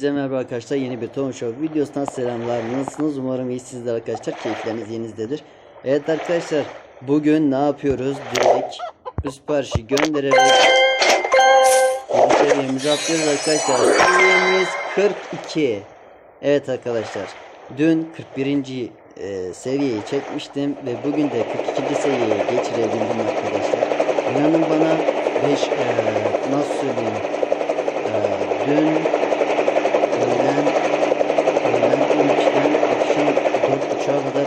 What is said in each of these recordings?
Size merhaba arkadaşlar yeni bir Tom Show videosundan selamlar. Nasılsınız? Umarım iyisizdir arkadaşlar keyifleriniz yerinizdedir. Evet arkadaşlar bugün ne yapıyoruz direkt bu siparişi göndererek seviyemizi atlıyoruz arkadaşlar. Seviyemiz 42 Evet arkadaşlar dün 41. e, seviyeyi çekmiştim ve bugün de 42. seviyeye geçirebildim arkadaşlar. İnanın bana 5 nasıl söyleyeyim? E, dün 4.30'a kadar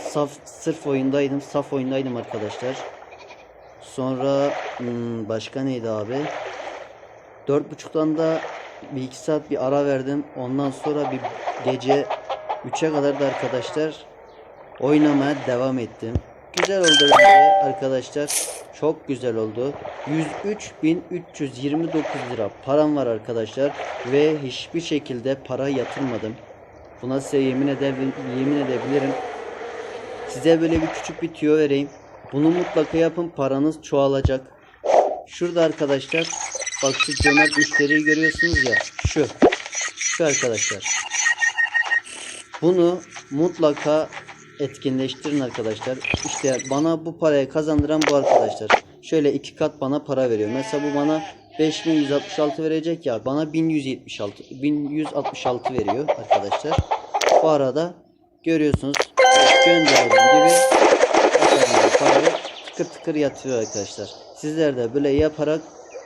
saf sırf oyundaydım. Saf oyundaydım arkadaşlar. Sonra hmm, başka neydi abi? 4.30'dan da bir iki saat bir ara verdim. Ondan sonra bir gece 3'e kadar da arkadaşlar oynamaya devam ettim. Güzel oldu arkadaşlar. Çok güzel oldu. 103.329 lira param var arkadaşlar ve hiçbir şekilde para yatırmadım. Buna size yemin edebilirim, yemin edebilirim. Size böyle bir küçük bir tüyo vereyim. Bunu mutlaka yapın paranız çoğalacak. Şurada arkadaşlar bak şu cömert müşteriyi görüyorsunuz ya şu şu arkadaşlar. Bunu mutlaka etkinleştirin arkadaşlar. İşte bana bu parayı kazandıran bu arkadaşlar. Şöyle iki kat bana para veriyor. Mesela bu bana 5166 verecek ya bana 1176 1166 veriyor arkadaşlar. Bu arada görüyorsunuz gönderdiğim gibi parayı tıkır tıkır yatıyor arkadaşlar. Sizler de böyle yaparak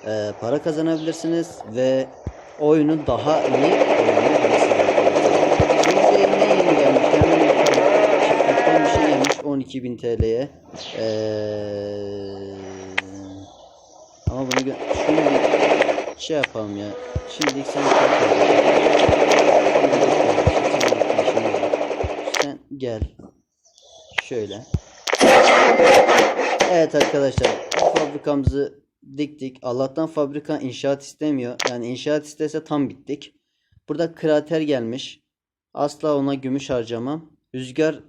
e, para kazanabilirsiniz ve oyunu daha iyi oynayabilirsiniz arkadaşlar. Şimdi ne yeni gelmiş? Hemen bir şey gelmiş 12.000 TL'ye. Ee, gö- şunu bir şey yapalım ya. Şimdilik sen sen gel. Şöyle. Evet arkadaşlar fabrikamızı diktik. Allah'tan fabrika inşaat istemiyor. Yani inşaat istese tam bittik. Burada krater gelmiş. Asla ona gümüş harcamam. Rüzgar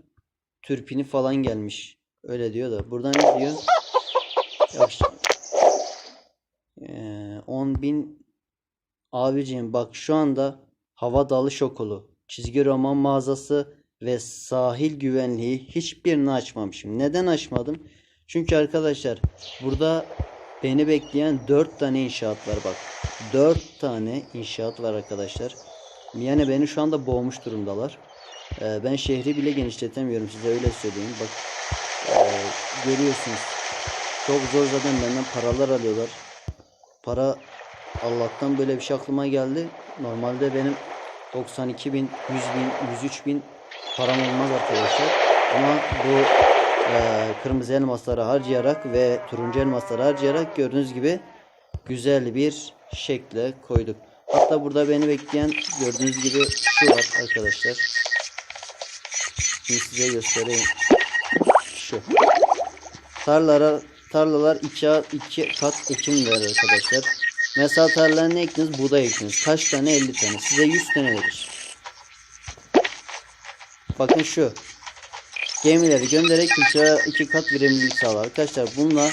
türpini falan gelmiş. Öyle diyor da. Burada ne diyor? Yok. Ee, 10 bin abicim bak şu anda hava dalış okulu, çizgi roman mağazası ve sahil güvenliği hiçbirini açmamışım. Neden açmadım? Çünkü arkadaşlar burada beni bekleyen 4 tane inşaat var bak. 4 tane inşaat var arkadaşlar. Yani beni şu anda boğmuş durumdalar. Ee, ben şehri bile genişletemiyorum size öyle söyleyeyim. Bak ee, görüyorsunuz. Çok zor zaten benden paralar alıyorlar. Para Allah'tan böyle bir şey aklıma geldi. Normalde benim 92 bin, 100 bin, 103 bin param olmaz arkadaşlar. Ama bu e, kırmızı elmasları harcayarak ve turuncu elmasları harcayarak gördüğünüz gibi güzel bir şekle koyduk. Hatta burada beni bekleyen gördüğünüz gibi şu var arkadaşlar. Şimdi size göstereyim. Şu. Tarlalar tarlalar iki, iki kat ekim verir arkadaşlar. Mesela tarlaya ne ektiniz? Buğday ektiniz. Kaç tane? 50 tane. Size 100 tane verir. Bakın şu. Gemileri göndererek külçeye iki kat verimlilik sağlar. Arkadaşlar bununla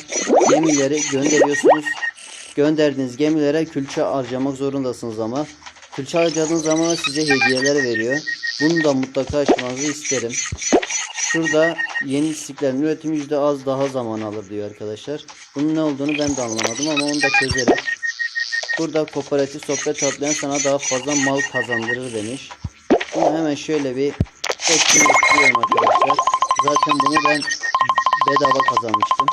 gemileri gönderiyorsunuz. Gönderdiğiniz gemilere külçe harcamak zorundasınız ama. Külçe harcadığınız zaman size hediyeler veriyor. Bunu da mutlaka açmanızı isterim. Şurada yeni istiklalin üretimi yüzde az daha zaman alır diyor arkadaşlar. Bunun ne olduğunu ben de anlamadım ama onu da çözerim. Burada kooperatif sohbet toplayan sana daha fazla mal kazandırır demiş. Bunu hemen şöyle bir etkinleştiriyorum arkadaşlar. Zaten bunu ben bedava kazanmıştım.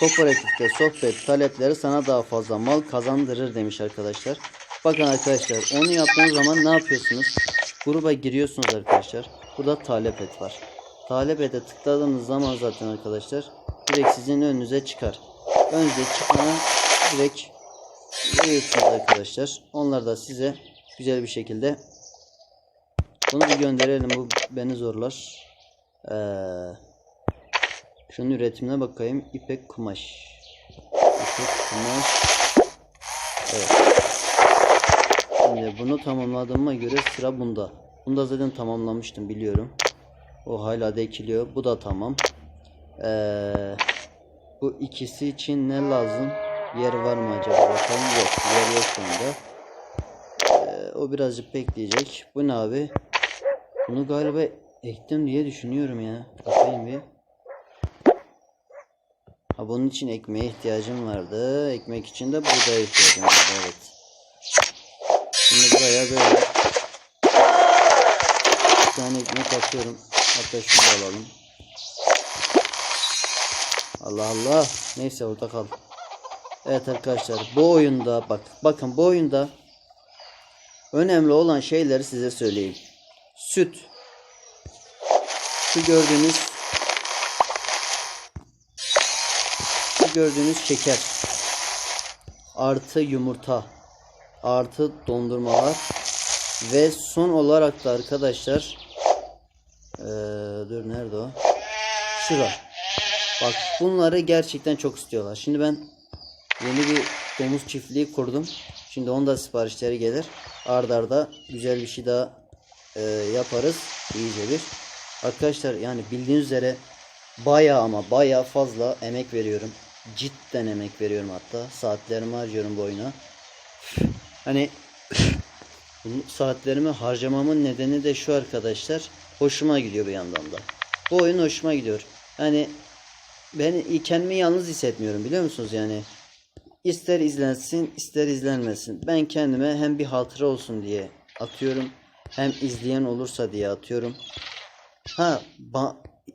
Kooperatifte sohbet talepleri sana daha fazla mal kazandırır demiş arkadaşlar. Bakın arkadaşlar onu yaptığınız zaman ne yapıyorsunuz? Gruba giriyorsunuz arkadaşlar. Burada talep et var. Talep ete tıkladığınız zaman zaten arkadaşlar direkt sizin önünüze çıkar. Önünüze çıkana direkt veriyorsunuz arkadaşlar. Onlar da size güzel bir şekilde bunu bir gönderelim. Bu beni zorlar. Ee, şunun üretimine bakayım. İpek kumaş. İpek kumaş. Evet. Şimdi bunu tamamladığıma göre sıra bunda. Bunda zaten tamamlamıştım biliyorum. O hala da ekiliyor. Bu da tamam. Ee, bu ikisi için ne lazım? Yer var mı acaba? Bakalım yok. Yer yok şu anda. o birazcık bekleyecek. Bu ne abi? Bunu galiba ektim diye düşünüyorum ya. Bakayım bir. Ha bunun için ekmeğe ihtiyacım vardı. Ekmek için de buğdaya ihtiyacım vardı. Evet. Şimdi buraya böyle tane ekmek atıyorum. Hatta şunu alalım. Allah Allah. Neyse orada kal. Evet arkadaşlar bu oyunda bak bakın bu oyunda önemli olan şeyleri size söyleyeyim. Süt. Şu gördüğünüz şu gördüğünüz şeker. Artı yumurta. Artı dondurmalar. Ve son olarak da arkadaşlar eee, dur nerede o? Şura. Bak bunları gerçekten çok istiyorlar. Şimdi ben yeni bir domuz çiftliği kurdum. Şimdi onda siparişleri gelir. Arda arda güzel bir şey daha e, yaparız. İyice bir. Arkadaşlar yani bildiğiniz üzere baya ama baya fazla emek veriyorum. Cidden emek veriyorum hatta. Saatlerimi harcıyorum bu oyuna. Hani saatlerimi harcamamın nedeni de şu arkadaşlar. Hoşuma gidiyor bir yandan da. Bu oyun hoşuma gidiyor. Hani ben kendimi yalnız hissetmiyorum biliyor musunuz yani. İster izlensin ister izlenmesin. Ben kendime hem bir hatıra olsun diye atıyorum. Hem izleyen olursa diye atıyorum. Ha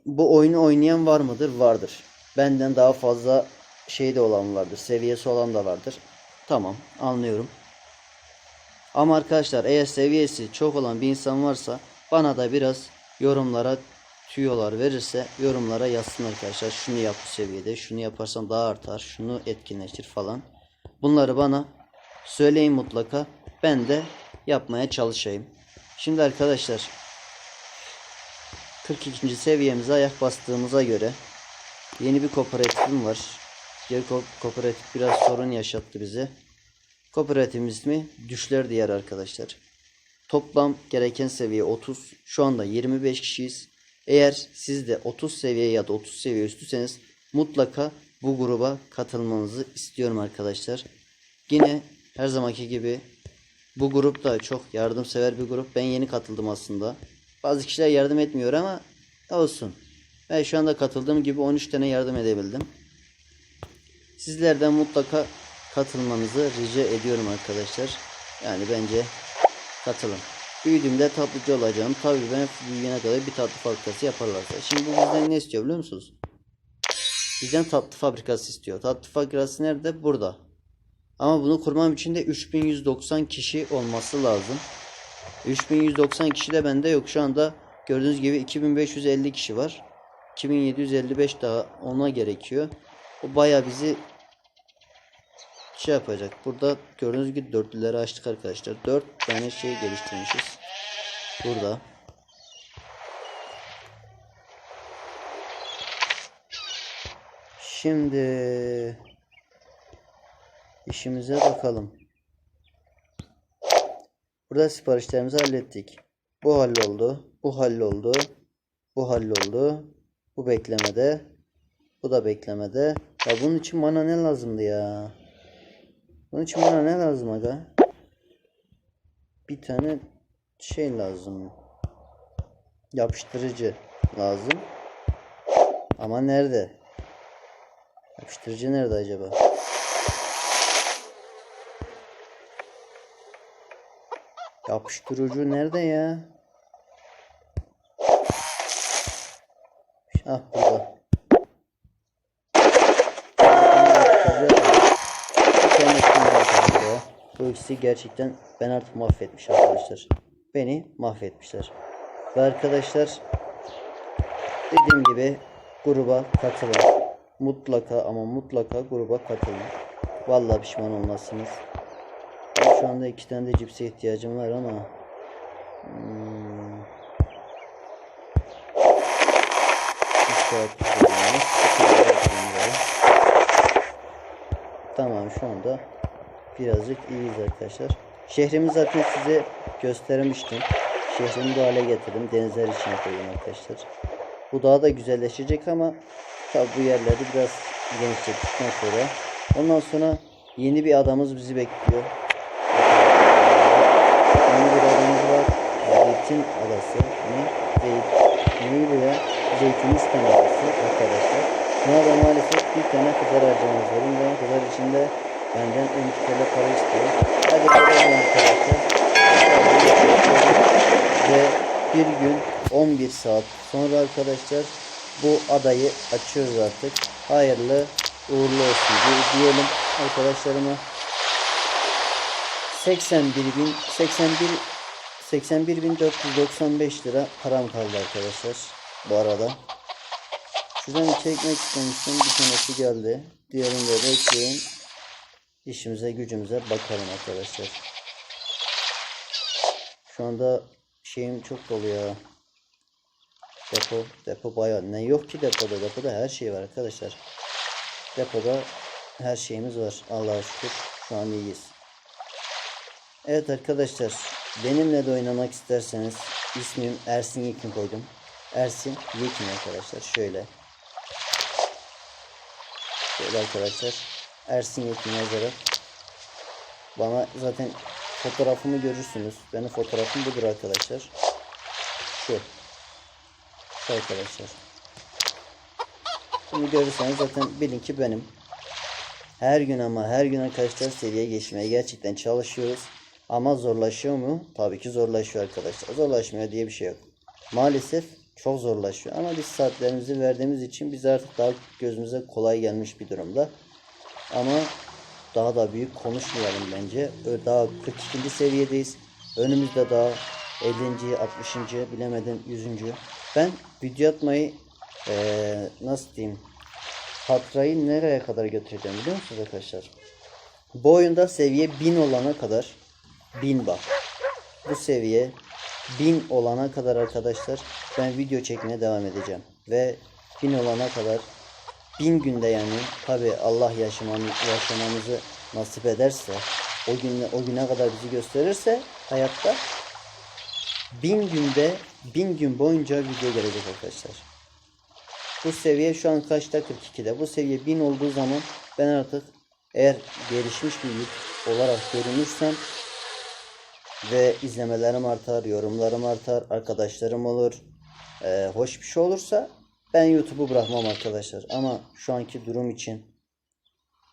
bu oyunu oynayan var mıdır? Vardır. Benden daha fazla şey de olan vardır. Seviyesi olan da vardır. Tamam anlıyorum. Ama arkadaşlar eğer seviyesi çok olan bir insan varsa bana da biraz yorumlara tüyolar verirse yorumlara yazsın arkadaşlar. Şunu yap bu seviyede. Şunu yaparsan daha artar. Şunu etkinleştir falan. Bunları bana söyleyin mutlaka. Ben de yapmaya çalışayım. Şimdi arkadaşlar 42. seviyemize ayak bastığımıza göre yeni bir kooperatifim var. Diğer ko- kooperatif biraz sorun yaşattı bize. Kooperatifin ismi Düşler Diyar arkadaşlar. Toplam gereken seviye 30. Şu anda 25 kişiyiz. Eğer siz de 30 seviye ya da 30 seviye üstüseniz mutlaka bu gruba katılmanızı istiyorum arkadaşlar. Yine her zamanki gibi bu grup da çok yardımsever bir grup. Ben yeni katıldım aslında. Bazı kişiler yardım etmiyor ama olsun. Ben şu anda katıldığım gibi 13 tane yardım edebildim. Sizlerden mutlaka katılmanızı rica ediyorum arkadaşlar. Yani bence katılın. Büyüdüğümde tatlıcı olacağım. Tabii ben büyüyene kadar bir tatlı fabrikası yaparlarsa. Şimdi bu bizden ne istiyor biliyor musunuz? Bizden tatlı fabrikası istiyor. Tatlı fabrikası nerede? Burada. Ama bunu kurmam için de 3190 kişi olması lazım. 3190 kişi de bende yok. Şu anda gördüğünüz gibi 2550 kişi var. 2755 daha ona gerekiyor. O baya bizi şey yapacak. Burada gördüğünüz gibi dörtlüleri açtık arkadaşlar. Dört tane şey geliştirmişiz. Burada. Şimdi işimize bakalım. Burada siparişlerimizi hallettik. Bu halloldu. Bu halloldu. Bu halloldu. Bu beklemede. Bu da beklemede. Ya bunun için bana ne lazımdı ya? Bunun için bana ne lazım aga? Bir tane şey lazım. Yapıştırıcı lazım. Ama nerede? Yapıştırıcı nerede acaba? Yapıştırıcı nerede ya? Ah Bu ikisi gerçekten ben artık mahvetmiş arkadaşlar. Beni mahvetmişler. Ve arkadaşlar dediğim gibi gruba katılın. Mutlaka ama mutlaka gruba katılın. Vallahi pişman olmazsınız. Şu anda iki tane de cipse ihtiyacım var ama hmm. Tamam şu anda birazcık iyiyiz arkadaşlar. Şehrimi zaten size göstermiştim. Şehrimi bu hale getirdim. Denizler için koydum arkadaşlar. Bu daha da güzelleşecek ama tabi bu yerleri biraz genişlettikten sonra ondan sonra yeni bir adamız bizi bekliyor. Zeytin adası. Ne? Zeyt, ne buraya? Zeytinistan adası arkadaşlar. Buna da maalesef bir tane kızar harcamak zorundayım. Kızar içinde benden 12 TL para istiyor. Hadi bakalım arkadaşlar. Ve bir gün 11 saat sonra arkadaşlar bu adayı açıyoruz artık. Hayırlı uğurlu olsun diye- diyelim arkadaşlarıma. 81 bin 81 81.495 lira param kaldı arkadaşlar bu arada. Şuradan iki ekmek istemiştim. Bir tanesi geldi. Diğerini de bekleyin. İşimize gücümüze bakalım arkadaşlar. Şu anda şeyim çok dolu ya. Depo, depo bayağı. Ne yok ki depoda? Depoda her şey var arkadaşlar. Depoda her şeyimiz var. Allah'a şükür. Şu an iyiyiz. Evet arkadaşlar. Benimle de oynamak isterseniz ismim Ersin Yekin koydum. Ersin Yekin arkadaşlar. Şöyle. Şöyle arkadaşlar. Ersin Yekin yazarak bana zaten fotoğrafımı görürsünüz. Benim fotoğrafım budur arkadaşlar. Şu. Şu arkadaşlar. Bunu görürseniz zaten bilin ki benim. Her gün ama her gün arkadaşlar seviye geçmeye gerçekten çalışıyoruz. Ama zorlaşıyor mu? Tabii ki zorlaşıyor arkadaşlar. Zorlaşmıyor diye bir şey yok. Maalesef çok zorlaşıyor. Ama biz saatlerimizi verdiğimiz için biz artık daha gözümüze kolay gelmiş bir durumda. Ama daha da büyük konuşmayalım bence. Daha 42. seviyedeyiz. Önümüzde daha 50. 60. bilemedim 100. Ben video atmayı eee, nasıl diyeyim Hatrayı nereye kadar götüreceğim biliyor musunuz arkadaşlar? Bu oyunda seviye 1000 olana kadar 1000 bak. Bu seviye 1000 olana kadar arkadaşlar ben video çekmeye devam edeceğim. Ve 1000 olana kadar 1000 günde yani tabi Allah yaşamamı, yaşamamızı nasip ederse o güne, o güne kadar bizi gösterirse hayatta 1000 günde 1000 gün boyunca video gelecek arkadaşlar. Bu seviye şu an kaçta? 42'de. Bu seviye 1000 olduğu zaman ben artık eğer gelişmiş bir YouTube olarak görünürsem ve izlemelerim artar, yorumlarım artar, arkadaşlarım olur. eee, hoş bir şey olursa ben YouTube'u bırakmam arkadaşlar. Ama şu anki durum için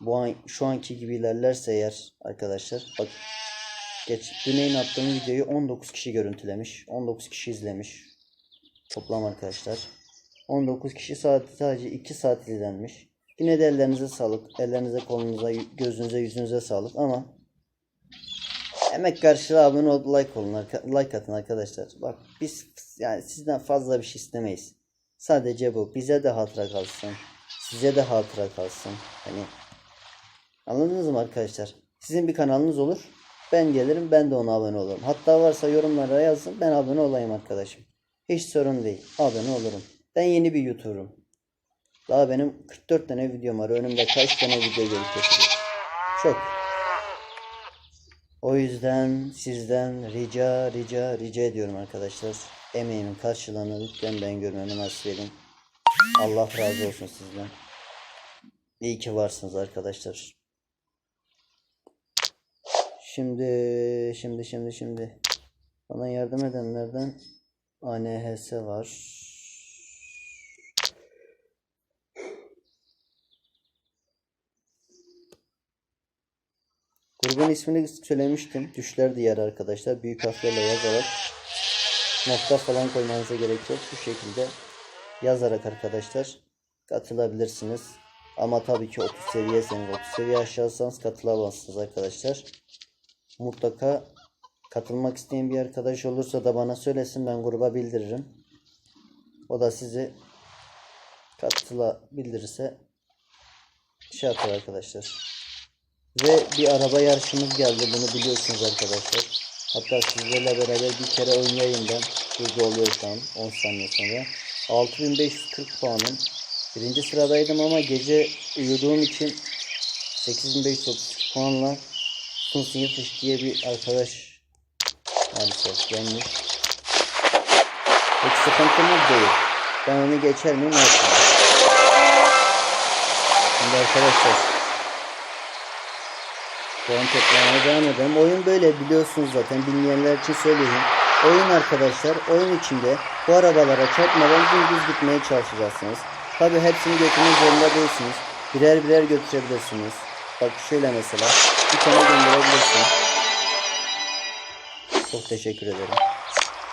bu an şu anki gibi ilerlerse eğer arkadaşlar bak geç Güney'in attığım videoyu 19 kişi görüntülemiş. 19 kişi izlemiş. Toplam arkadaşlar. 19 kişi saat sadece 2 saat izlenmiş. Yine de ellerinize sağlık. Ellerinize, kolunuza, gözünüze, yüzünüze sağlık ama emek karşılığı abone olup like olun. Like atın arkadaşlar. Bak biz yani sizden fazla bir şey istemeyiz. Sadece bu. Bize de hatıra kalsın. Size de hatıra kalsın. Hani anladınız mı arkadaşlar? Sizin bir kanalınız olur. Ben gelirim ben de ona abone olurum. Hatta varsa yorumlara yazın ben abone olayım arkadaşım. Hiç sorun değil. Abone olurum. Ben yeni bir YouTuber'ım. Daha benim 44 tane videom var. Önümde kaç tane video gelip geçecek. Çok. O yüzden sizden rica rica rica ediyorum arkadaşlar. Emeğimin karşılığını lütfen ben görmemi nasip edin. Allah razı olsun sizden. İyi ki varsınız arkadaşlar. Şimdi şimdi şimdi şimdi bana yardım edenlerden ANHS var. Grubun ismini söylemiştim. Düşler Diyarı arkadaşlar. Büyük harflerle yazarak nokta falan koymanıza gerek yok. Şu şekilde yazarak arkadaşlar katılabilirsiniz. Ama tabii ki 30 seviyeseniz 30 seviye aşağısanız katılamazsınız arkadaşlar. Mutlaka katılmak isteyen bir arkadaş olursa da bana söylesin ben gruba bildiririm. O da sizi katıla bildirirse şey yapar arkadaşlar. Ve bir araba yarışımız geldi. Bunu biliyorsunuz arkadaşlar. Hatta sizlerle beraber bir kere oynayayım ben. Hızlı oluyor şu an. 10 saniye sonra. 6540 puanım. Birinci sıradaydım ama gece uyuduğum için 8530 puanla Sun Singfish diye bir arkadaş maalesef gelmiş. Hiç sıkıntımız değil. Ben onu geçer miyim? Şimdi arkadaşlar Puan toplamaya devam edelim. Oyun böyle biliyorsunuz zaten. Bilmeyenler için söyleyeyim. oyun arkadaşlar. Oyun içinde bu arabalara çarpmadan dümdüz gitmeye çalışacaksınız. Tabi hepsini götürmek zorunda değilsiniz. Birer birer götürebilirsiniz. Bak şöyle mesela. Bir tane gönderebilirsin. Çok teşekkür ederim.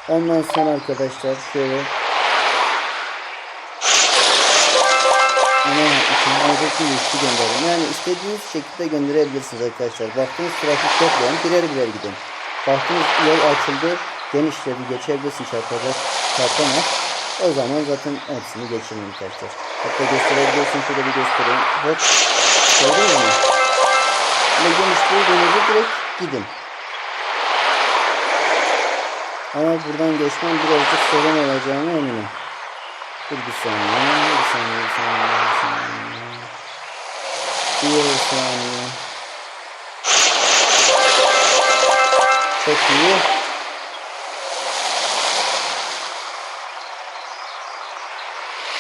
Ondan sonra arkadaşlar şöyle Ama üçlü gönderin. Yani istediğiniz şekilde gönderebilirsiniz arkadaşlar. Baktınız trafik çok yoğun birer birer gidin. Baktınız yol açıldı genişledi geçebilirsin çarpacak çarpamaz. O zaman zaten hepsini geçirin arkadaşlar. Hatta gösterebilirsin şurada bir göstereyim. Hop. Gördün mü? Böyle geniş bulduğunuzda direkt gidin. Ama buradan geçmem birazcık sorun olacağını eminim. Dur bir saniye, bir saniye, bir saniye, bir saniye. Bir saniye. Çok iyi.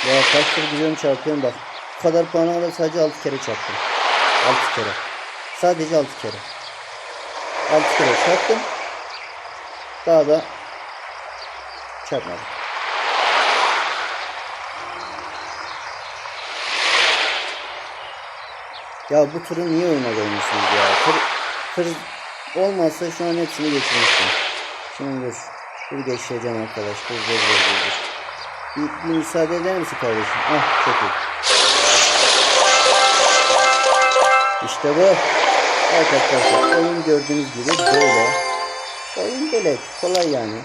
Ya kaç kere gidiyorum çarpıyorum bak. Bu kadar puan alarak sadece 6 kere çarptım. 6 kere. Sadece 6 kere. 6 kere çarptım. Daha da çarpmadım. Ya bu turu niye oyuna koymuşsunuz ya? Tır, tır olmazsa şu an hepsini geçirmiştim. Şimdi dur. Dur geçeceğim arkadaş. Dur dur dur dur. dur. Bir, bir müsaade eder misin kardeşim? Ah çok iyi. İşte bu. Arkadaşlar oyun gördüğünüz gibi böyle. Oyun böyle kolay yani.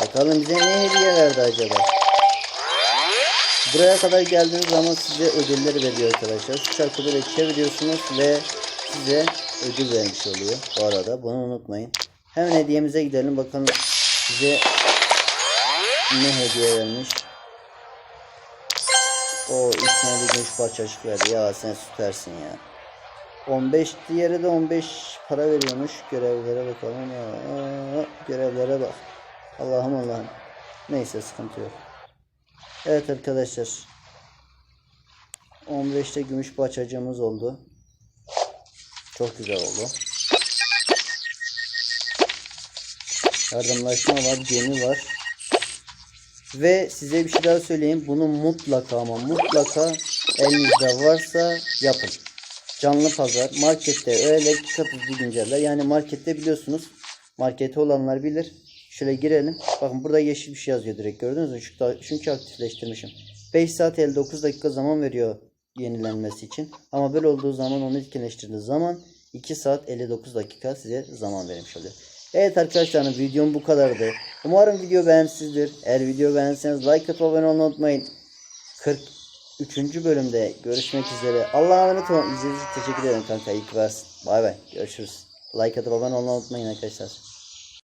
Bakalım bize ne hediye verdi acaba? Buraya kadar geldiğiniz zaman size ödüller veriyor arkadaşlar. Şu çarpı böyle çeviriyorsunuz ve size ödül vermiş oluyor. Bu arada bunu unutmayın. Hemen hediyemize gidelim bakalım size ne hediye vermiş. O üstüne bir gümüş parçacık verdi. Ya sen süpersin ya. 15 diğeri de 15 para veriyormuş. Görevlere bakalım. Aa, görevlere bak. Allah'ım Allah'ım. Neyse sıkıntı yok. Evet arkadaşlar. 15'te gümüş parçacığımız oldu. Çok güzel oldu. Yardımlaşma var, gemi var. Ve size bir şey daha söyleyeyim. Bunu mutlaka ama mutlaka elinizde varsa yapın. Canlı pazar, markette öyle kısa hızlı. Yani markette biliyorsunuz. Markette olanlar bilir. Şöyle girelim. Bakın burada yeşil bir şey yazıyor direkt. Gördünüz mü? Çünkü aktifleştirmişim. 5 saat 59 dakika zaman veriyor yenilenmesi için. Ama böyle olduğu zaman onu etkinleştirdiğiniz zaman 2 saat 59 dakika size zaman vermiş oluyor. Evet arkadaşlar videom bu kadardı. Umarım video beğenmişsinizdir. Eğer video beğendiyseniz like atıp abone olmayı unutmayın. 43. bölümde görüşmek üzere. Allah'a emanet olun. İzlediğiniz için teşekkür ederim kanka. İyi ki varsın. Bay bay. Görüşürüz. Like atıp abone olmayı unutmayın arkadaşlar.